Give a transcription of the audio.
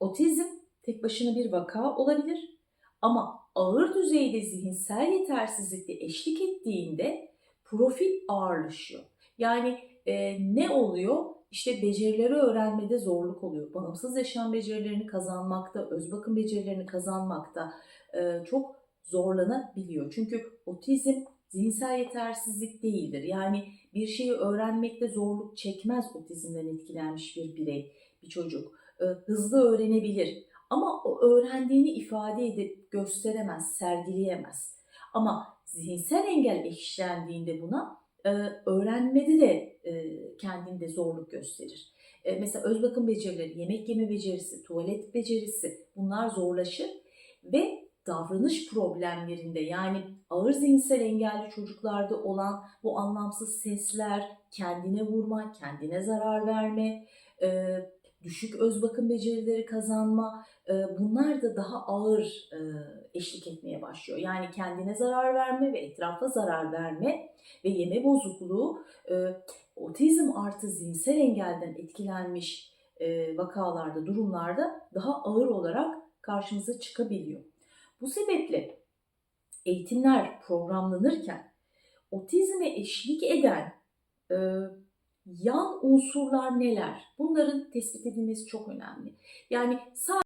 Otizm tek başına bir vaka olabilir ama ağır düzeyde zihinsel yetersizlikle eşlik ettiğinde profil ağırlaşıyor. Yani e, ne oluyor? İşte becerileri öğrenmede zorluk oluyor. Bağımsız yaşam becerilerini kazanmakta, öz bakım becerilerini kazanmakta e, çok zorlanabiliyor. Çünkü otizm zihinsel yetersizlik değildir. Yani bir şeyi öğrenmekte zorluk çekmez otizmden etkilenmiş bir birey, bir çocuk. E, hızlı öğrenebilir ama o öğrendiğini ifade edip gösteremez, sergileyemez. Ama zihinsel engel eşlendiğinde buna e, öğrenmede de e, kendinde zorluk gösterir. E, mesela öz bakım becerileri, yemek yeme becerisi, tuvalet becerisi bunlar zorlaşır ve davranış problemlerinde yani ağır zihinsel engelli çocuklarda olan bu anlamsız sesler, kendine vurma, kendine zarar verme, e, düşük öz bakım becerileri kazanma e, bunlar da daha ağır e, eşlik etmeye başlıyor. Yani kendine zarar verme ve etrafa zarar verme ve yeme bozukluğu otizm artı zihinsel engelden etkilenmiş vakalarda, durumlarda daha ağır olarak karşımıza çıkabiliyor. Bu sebeple eğitimler programlanırken otizme eşlik eden e, yan unsurlar neler? Bunların tespit edilmesi çok önemli. Yani sadece